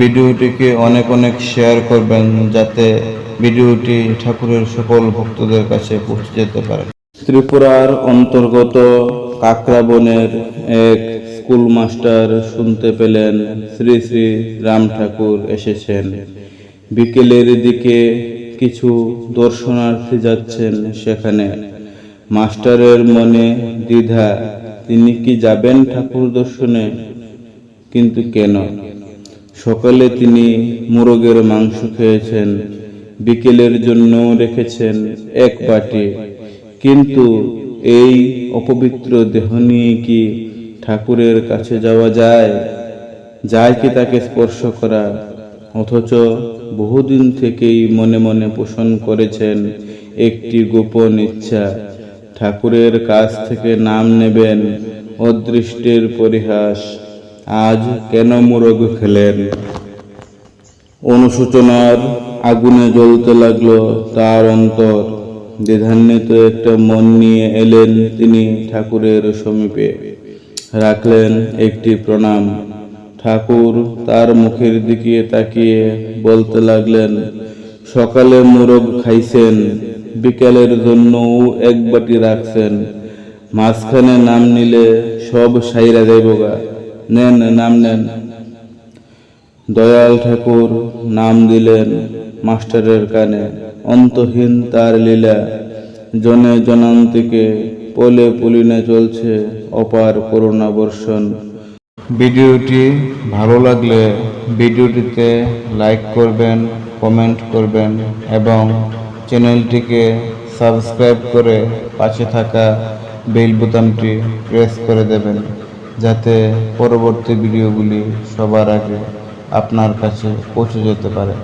ভিডিওটিকে অনেক অনেক শেয়ার করবেন যাতে ভিডিওটি ঠাকুরের সকল ভক্তদের কাছে পৌঁছে যেতে পারে। ত্রিপুরার অন্তর্গত কাকরাবনের এক স্কুল মাস্টার শুনতে পেলেন, শ্রী শ্রী রাম ঠাকুর এসেছেন। বিকেলের দিকে কিছু দর্শনার্থী যাচ্ছেন সেখানে। মাস্টারের মনে দ্বিধা, তিনি কি যাবেন ঠাকুর দর্শনে? কিন্তু কেন? সকালে তিনি মোরগের মাংস খেয়েছেন, বিকেলের জন্য রেখেছেন এক বাটি। কিন্তু এই অপবিত্র দেহ নিয়ে কি ঠাকুরের কাছে যাওয়া যায়? যায় কি তাকে স্পর্শ করা? অথচ বহুদিন থেকেই মনে মনে পোষণ করেছেন একটি গোপন ইচ্ছা। ঠাকুরের কাছ থেকে নাম নেবেন অদৃষ্টের পরিহাস। আজ কেন মোরগ খেলেন? অনুশোচনার আগুনে জ্বলতে লাগল তার অন্তর। দ্বিধান্বিত একটা মন নিয়ে এলেন তিনি ঠাকুরের সমীপে। রাখলেন একটি প্রণাম। ঠাকুর তার মুখের দিকে তাকিয়ে বলতে লাগলেন, সকালে মোরগ খাইছেন, বিকেলের জন্যও এক বাটি রাখছেন। মাঝখানে নাম নিলে সব সাইরা যাইবগা। নেন, নাম নেন। দয়াল ঠাকুর নাম দিলেন মাস্টারের কানে, অন্তহীন তার লীলা। জনে জনান্তিকে পলে পুলিনে চলছে অপার করুণা বর্ষণ ভিডিওটি ভালো লাগলে ভিডিওটিতে লাইক করবেন, কমেন্ট করবেন এবং চ্যানেলটিকে সাবস্ক্রাইব করে পাশে থাকা বেল বোতামটি প্রেস করে দেবেন। যাতে পরবর্তী ভিডিওগুলি সবার আগে আপনার কাছে পৌঁছে যেতে পারে।